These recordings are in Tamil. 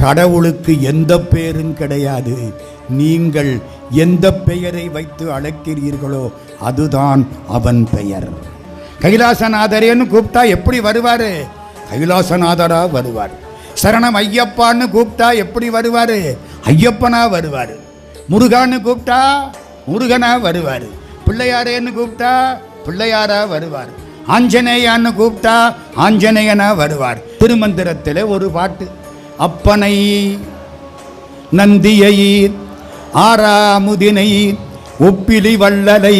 கடவுளுக்கு எந்த பெயரும் கிடையாது. நீங்கள் எந்த பெயரை வைத்து அழைக்கிறீர்களோ அதுதான் அவன் பெயர். கைலாசநாதரேன்னு கூப்பிட்டா எப்படி வருவார்? கைலாசநாதரா வருவார். சரணம் ஐயப்பான்னு கூப்பிட்டா எப்படி வருவார்? ஐயப்பனா வருவார். முருகான்னு கூப்பிட்டா முருகனா வருவார். பிள்ளையாரேன்னு கூப்பிட்டா பிள்ளையாரா வருவார். ஆஞ்சநேயான்னு கூப்பிட்டா ஆஞ்சநேயனா வருவார். திருமந்திரத்தில் ஒரு பாட்டு. அப்பனை நந்தியை ஆறாமுதினை ஒப்பிலி வள்ளலை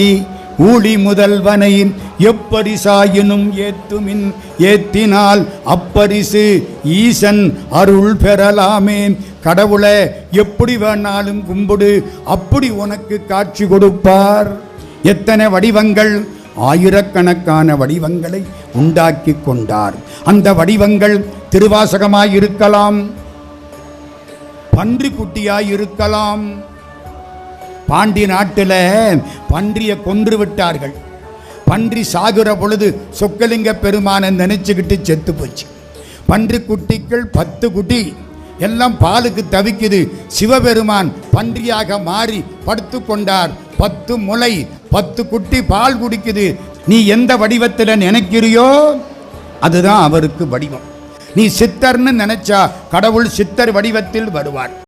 ஊழி முதல்வனை எப்படி சாயினும் ஏத்துமின் ஏத்தினால் அப்பரிசு ஈசன் அருள் பெறலாமே. கடவுளை எப்படி வேணாலும் கும்பிடு அப்படி உனக்கு காட்சி கொடுப்பார். எத்தனை வடிவங்கள் ஆயிரக்கணக்கான வடிவங்களை உண்டாக்கி கொண்டார். அந்த வடிவங்கள் திருவாசகமாய் இருக்கலாம் பன்றி குட்டியாய் இருக்கலாம் பாண்டி நாட்டில் பன்றியை கொன்று விட்டார்கள் பன்றி சாகுற பொழுது சொக்கலிங்க பெருமானை நினைச்சுக்கிட்டு செத்து போச்சு. பன்றி குட்டிகள் பத்து குட்டி. எல்லாம் பாலுக்கு தவிக்குது. சிவபெருமான் பன்றியாக மாறி படுத்து கொண்டார். பத்து முளை பத்து குட்டி பால் குடிக்குது. நீ எந்த வடிவத்தில் நினைக்கிறியோ அதுதான் அவருக்கு வடிவம். நீ சித்தர்னு நினைச்சா கடவுள் சித்தர் வடிவத்தில் வருவார்.